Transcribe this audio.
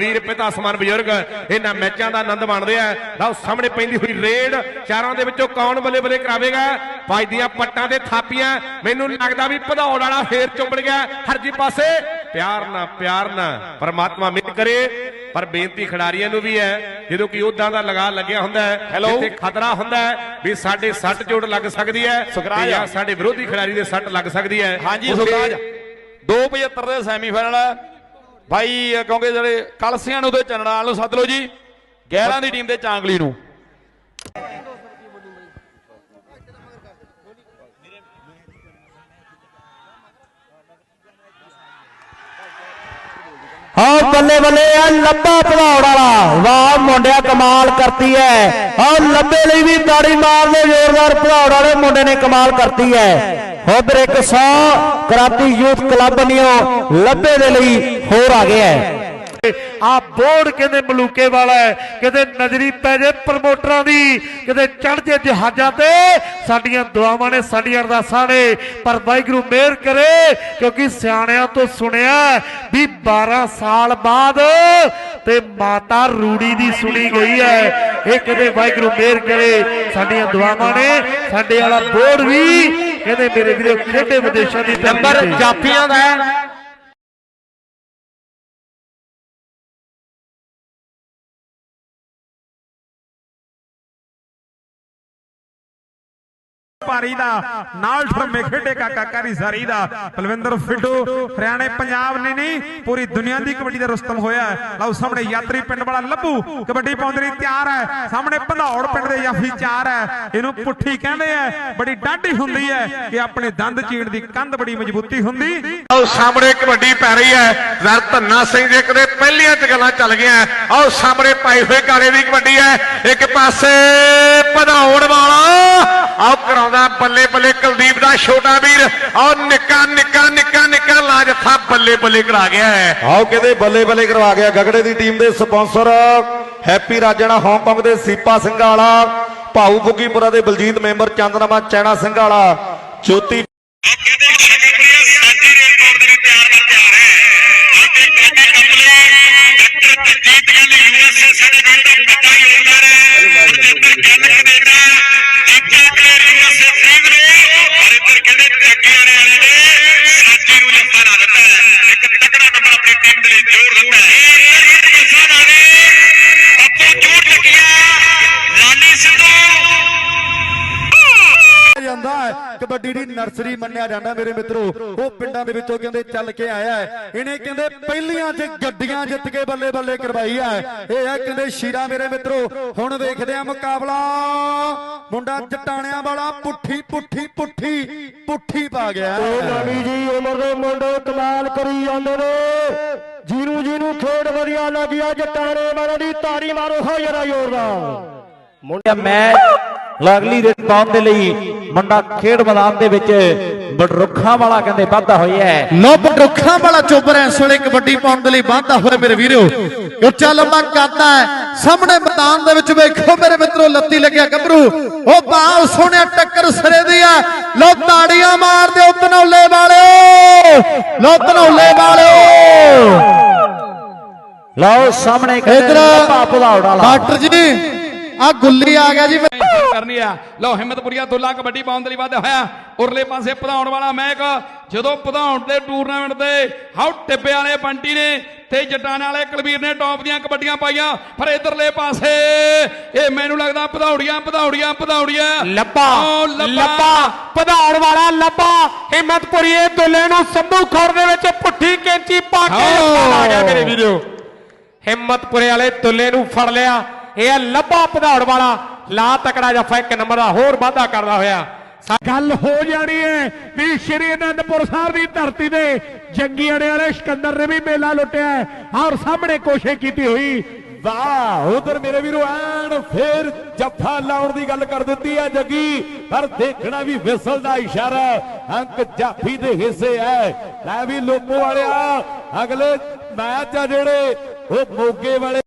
ਵੀਰ ਪਿਤਾ ਸਮਾਨ ਬਜ਼ੁਰਗ ਇਹਨਾਂ ਮੈਚਾਂ ਦਾ ਆਨੰਦ ਮਾਣਦੇ ਆ। ਲਓ ਸਾਹਮਣੇ ਪੈਂਦੀ ਹੋਈ ਰੇਡ ਚਾਰਾਂ ਦੇ ਵਿੱਚੋਂ ਕੌਣ ਬੱਲੇ ਬੱਲੇ ਕਰਾਵੇਗਾ ਵੱਜਦੀਆਂ ਪੱਟਾਂ ਤੇ ਥਾਪੀਆਂ। ਮੈਨੂੰ ਲੱਗਦਾ ਵੀ ਭਦੌੜ ਵਾਲਾ ਫੇਰ ਚੁੰਬੜ ਗਿਆ। ਹਰਜੀ ਪਾਸੇ। ਪਿਆਰ ਨਾ ਪਿਆਰ ਨਾ ਪਰਮਾਤਮਾ ਮਿਹਰ ਕਰੇ। ਪਰ ਬੇਨਤੀ ਖਿਡਾਰੀਆਂ ਨੂੰ ਵੀ ਹੈ ਜਦੋਂ ਕਿ ਉਦਾਂ ਦਾ ਲਗਾ ਲੱਗਿਆ ਹੁੰਦਾ ਹੈ? ਜਿੱਥੇ ਖਤਰਾ ਹੁੰਦਾ ਹੈ ਵੀ ਸਾਡੇ ਸੱਟ ਚੋਟ ਲੱਗ ਸਕਦੀ ਹੈ। ਤੇ ਜਾਂ ਸਾਡੇ ਵਿਰੋਧੀ ਖਿਡਾਰੀ ਦੇ ਸੱਟ ਲੱਗ ਸਕਦੀ ਹੈ। ਹਾਂਜੀ ਸੁਖਰਾਜ। 275 ਦੇ ਸੈਮੀਫਾਈਨਲ ਹੈ ਭਾਈ, ਕਿਉਂਕਿ ਜਿਹੜੇ ਕਲਸੀਆਂ ਨੂੰ ਤੇ ਚੰਨੜਾਲ ਨੂੰ ਸੱਦ ਲਓ ਜੀ 11 ਦੀ ਟੀਮ ਦੇ ਚਾਂਗਲੀ ਨੂੰ। ਹਾਂ ਬੱਲੇ ਬੱਲੇ ਆ ਲੱਭਾ ਭਲੌੜ ਵਾਲਾ। ਵਾਹ, ਮੁੰਡਿਆ ਕਮਾਲ ਕਰਤੀ ਹੈ ਹਾਂ ਲੱਭੇ ਲਈ ਵੀ ਤਾੜੀ ਮਾਰਦੇ ਜ਼ੋਰਦਾਰ ਭਲੌੜ ਵਾਲੇ ਮੁੰਡੇ ਨੇ ਕਮਾਲ ਕਰਤੀ ਹੈ ਉਧਰ 100 ਕਰਾਤੀ ਯੂਥ ਕਲੱਬ ਨਿਓ ਲੱਭੇ ਦੇ ਲਈ ਹੋਰ ਆ ਗਿਆ ਆ ਬੋਰਡ ਕਹਿੰਦੇ ਮਲੂਕੇ ਵਾਲਾ ਹੈ ਨਜ਼ਰੀ ਪੈ ਜੇ ਪ੍ਰਮੋਟਰਾਂ ਦੀ, ਕਿਤੇ ਚੜ ਜੇ ਜਹਾਜ਼ਾਂ ਤੇ, ਸਾਡੀਆਂ ਦੁਆਵਾਂ ਨੇ ਸਾਡੀਆਂ ਅਰਦਾਸਾਂ ਨੇ, ਪਰ ਵਾਹਿਗੁਰੂ ਮਿਹਰ ਕਰੇ, ਕਿਉਂਕਿ ਸਿਆਣਿਆਂ ਤੋਂ ਸੁਣਿਆ ਵੀ 12 ਸਾਲ ਬਾਅਦ ਤੇ ਮਾਤਾ ਰੂੜੀ ਦੀ ਸੁਣੀ ਗਈ ਹੈ। ਇਹ ਕਿਤੇ ਵਾਹਿਗੁਰੂ ਮਿਹਰ ਕਰੇ, ਸਾਡੀਆਂ ਦੁਆਵਾਂ ਨੇ, ਸਾਡੇ ਵਾਲਾ ਬੋਰਡ ਵੀ ਕਹਿੰਦੇ ਮੇਰੇ ਵੀਰੋ ਖੇਡੇ ਵਿਦੇਸ਼ਾਂ ਦੀ ਨੰਬਰ। ਜਾਫੀਆਂ ਦਾ ਹੈ ਭਾਰੀ ਦਾ, ਨਾਲ ਠਰਮੇ ਖੇਡੇ ਕਾਕਾ ਕਾਰੀ ਸਾਰੀ ਦਾ। ਬਲਵਿੰਦਰ ਫਿੱਡੂ, ਹਰਿਆਣੇ ਪੰਜਾਬ ਨੇ ਨਹੀਂ, ਪੂਰੀ ਦੁਨੀਆ ਦੀ ਕਬੱਡੀ ਦਾ ਰੁਸਤਮ ਹੋਇਆ ਲਓ ਸਾਹਮਣੇ ਯਾਤਰੀ ਪਿੰਡ ਵਾਲਾ ਲੱਭੂ, ਕਬੱਡੀ ਪਾਉਣ ਲਈ ਤਿਆਰ ਹੈ। ਸਾਹਮਣੇ ਭੰਦੌੜ ਪਿੰਡ ਦੇ ਜਾਫੀ ਚਾਰ ਹੈ। ਇਹਨੂੰ ਪੁੱਠੀ ਕਹਿੰਦੇ ਆ ਬੜੀ ਡਾਢੀ ਹੁੰਦੀ ਹੈ ਕਿ ਆਪਣੇ ਦੰਦ ਚੀਣ ਦੀ ਕੰਧ ਬੜੀ ਮਜ਼ਬੂਤੀ ਹੁੰਦੀ। ਆਓ ਸਾਹਮਣੇ ਕਬੱਡੀ ਪੈ ਰਹੀ ਹੈ। ਜ਼ਰ ਧੰਨਾ ਸਿੰਘ ਦੇ ਕਦੇ ਪਹਿਲੀਆਂ ਚ ਗੱਲਾਂ ਚੱਲ ਗਈਆਂ। ਆਓ ਸਾਹਮਣੇ ਪਾਈ ਹੋਏ ਕਾਲੇ ਦੀ ਕਬੱਡੀ ਹੈ। ਇੱਕ ਪਾਸੇ ਭਦੌੜ ਵਾਲਾ ਆਓ ਕਰਾਉਂਦਾ ਬੱਲੇ ਬੱਲੇ ਕੁਲਦੀਪ ਦਾ ਛੋਟਾ ਵੀਰ ਆਓ ਨਿੱਕਾ ਨਿੱਕਾ ਨਿੱਕਾ ਨਿੱਕਾ ਲਾਜਥਾ ਬੱਲੇ ਬੱਲੇ ਕਰਾ ਗਿਆ ਹੈ। ਆਓ ਕਹਿੰਦੇ ਬੱਲੇ ਬੱਲੇ ਕਰਵਾ ਗਿਆ? ਗਗੜੇ ਦੀ ਟੀਮ ਦੇ sponsor Happy Rajna Hong Kong ਦੇ ਸੀਪਾ ਸਿੰਘ ਵਾਲਾ ਭਾਊ ਬੁੱਗੀਪੁਰਾ ਦੇ ਬਲਜੀਤ ਮੈਂਬਰ ਚੰਦਨਾਮਾ ਚੈਣਾ ਸਿੰਘ ਵਾਲਾ ਜੋਤੀ ਜਾਂਦਾ ਕਬੱਡੀ ਦੀ ਨਰਸਰੀ ਮੰਨਿਆ ਜਾਂਦਾ ਮੇਰੇ ਮਿੱਤਰੋ। ਉਹ ਪਿੰਡਾਂ ਦੇ ਵਿੱਚੋਂ ਕਹਿੰਦੇ ਚੱਲ ਕੇ ਆਇਆ ਹੈ। ਇਹਨੇ ਕਹਿੰਦੇ ਪਹਿਲੀਆਂ 'ਚ ਗੱਡੀਆਂ ਜਿੱਤ ਕੇ ਬੱਲੇ ਬੱਲੇ ਕਰਵਾਈ ਹੈ। ਇਹ ਹੈ ਕਹਿੰਦੇ ਸ਼ੀਰਾ ਮੇਰੇ ਮਿੱਤਰੋ। ਹੁਣ ਵੇਖਦੇ ਆ ਮੁਕਾਬਲਾ। ਮੁੰਡਾ ਜਟਾਣਿਆਂ ਵਾਲਾ ਪੁੱਠੀ ਪੁੱਠੀ ਪੁੱਠੀ ਪੁੱਠੀ ਪਾ ਗਿਆ ਉਹ ਨਾਨੀ ਜੀ ਉਮਰ ਦੇ ਮੁੰਡੇ ਕਮਾਲ ਕਰੀ ਜਾਂਦੇ ਨੇ। ਜਿਹਨੂੰ ਜਿਹਨੂੰ ਖੇਡ ਵਧੀਆ ਲੱਗਿਆ ਜਟਾਣੇ ਵਾਲਾ ਦੀ ਤਾੜੀ ਮਾਰੋ। ਹੋ ਜਰਾ ਜ਼ੋਰਦਾਰ ਮੁੰਡਾ ਮੈਚ ਲਗਲੀ ਰੇਟ ਪਾਉਣ ਦੇ ਲਈ ਮੁੰਡਾ ਖੇਡ ਮੈਦਾਨ ਦੇ ਵਿੱਚ ਬਡਰੁੱਖਾਂ ਵਾਲਾ ਕਹਿੰਦੇ ਵਾਧਾ ਹੋਇਆ ਹੈ। ਲੋ ਬਡਰੁੱਖਾਂ ਵਾਲਾ ਚੋਬਰ ਇਸ ਵੇਲੇ ਕਬੱਡੀ ਪਾਉਣ ਦੇ ਲਈ ਵਾਧਾ ਹੋਇਆ ਮੇਰੇ ਵੀਰੋ। ਉੱਚਾ ਲੰਮਾ ਕਰਦਾ ਹੈ। ਸਾਹਮਣੇ ਮੈਦਾਨ ਦੇ ਵਿੱਚ ਵੇਖੋ ਮੇਰੇ ਮਿੱਤਰੋ ਲੱਤੀ ਲੱਗਿਆ ਗੱਭਰੂ। ਉਹ ਬਾਹ ਸੋਹਣਿਆ ਟੱਕਰ ਸਿਰੇ ਦੀ ਆ ਲੋ ਤਾੜੀਆਂ ਮਾਰਦੇ ਉਹ ਧਨੌਲੇ ਵਾਲਿਓ। ਲੋ ਧਨੌਲੇ ਵਾਲਿਓ। ਲਓ ਸਾਹਮਣੇ ਇਧਰ ਲੱਭਾ ਭੁਲਾਉਣ ਵਾਲਾ ਡਾਕਟਰ ਜੀ ਆ ਗੁੱਲੀ ਆ ਗਿਆ ਜੀ। ਕਰਨੀ ਆ। ਲਓ ਹਿੰਮਤਪੁਰੀਆ ਦੁੱਲਾ ਕਬੱਡੀ ਪਾਉਣ ਦੇ ਲਈ ਵਾਧਾ ਹੋਇਆ। ਉਰਲੇ ਪਾਸੇ ਪਧਾਉਣ ਵਾਲਾ ਮੈਕ ਜਦੋਂ ਪਧਾਉਣ ਦੇ ਟੂਰਨਾਮੈਂਟ ਦੇ ਹਾਉ ਟਿੱਬੇ ਵਾਲੇ ਬੰਟੀ ਨੇ ਤੇ ਜਟਾਣ ਵਾਲੇ ਕੁਲਵੀਰ ਨੇ ਟੌਪ ਦੀਆਂ ਕਬੱਡੀਆਂ ਪਾਈਆਂ ਪਰ ਇਧਰਲੇ ਪਾਸੇ ਇਹ ਮੈਨੂੰ ਲੱਗਦਾ ਪਧੌੜੀਆਂ ਪਧੌੜੀਆਂ ਪਧੌੜੀਆਂ ਲੱਭਾ ਲੱਭਾ। ਭਦੌੜ ਵਾਲਾ ਲੱਭਾ। ਹਿੰਮਤਪੁਰੀਏ ਦੁੱਲੇ ਨੂੰ ਸੰਭੂ ਖੌਰ ਦੇ ਵਿੱਚ ਪੁੱਠੀ ਕੈਂਚੀ ਪਾ ਕੇ। ਆ ਗਿਆ ਮੇਰੇ ਵੀਰੋ। ਹਿੰਮਤਪੁਰੇ ਵਾਲੇ ਦੁੱਲੇ ਨੂੰ ਫੜ ਲਿਆ। ਇਹ ਲੱਭਾ ਭਦੌੜ ਵਾਲਾ। ਲਾ ਤਕੜਾ ਜਫਾ ਇੱਕ ਨੰਬਰ ਦਾ ਹੋਰ ਵਾਧਾ ਕਰਦਾ ਹੋਇਆ। ਗੱਲ ਹੋ ਜਾਣੀ ਹੈ ਵੀ ਸ਼੍ਰੀ ਅਨੰਦਪੁਰ ਸਾਹਿਬ ਦੀ ਧਰਤੀ ਤੇ ਜੰਗੀ ਅੜੇ ਵਾਲੇ ਸਿਕੰਦਰ ਨੇ ਵੀ ਮੇਲਾ ਲੁੱਟਿਆ ਹੈ ਔਰ ਸਾਹਮਣੇ ਕੋਸ਼ਿਸ਼ ਕੀਤੀ ਹੋਈ। ਵਾਹ ਉਧਰ ਮੇਰੇ ਵੀਰੋ ਐਨ ਫੇਰ ਜੱਫਾ ਲਾਉਣ ਦੀ ਗੱਲ ਕਰ ਦਿੱਤੀ ਹੈ ਜੱਗੀ। ਪਰ ਦੇਖਣਾ ਵੀ ਵਿਸਲ ਦਾ ਇਸ਼ਾਰਾ ਅੰਕ ਜਾਫੀ ਦੇ ਹਿੱਸੇ ਹੈ। ਲੈ ਵੀ ਲੋਕੋ ਵਾਲਿਆ ਅਗਲੇ ਮੈਚ ਆ ਜਿਹੜੇ ਉਹ ਮੋਗੇ ਵਾਲੇ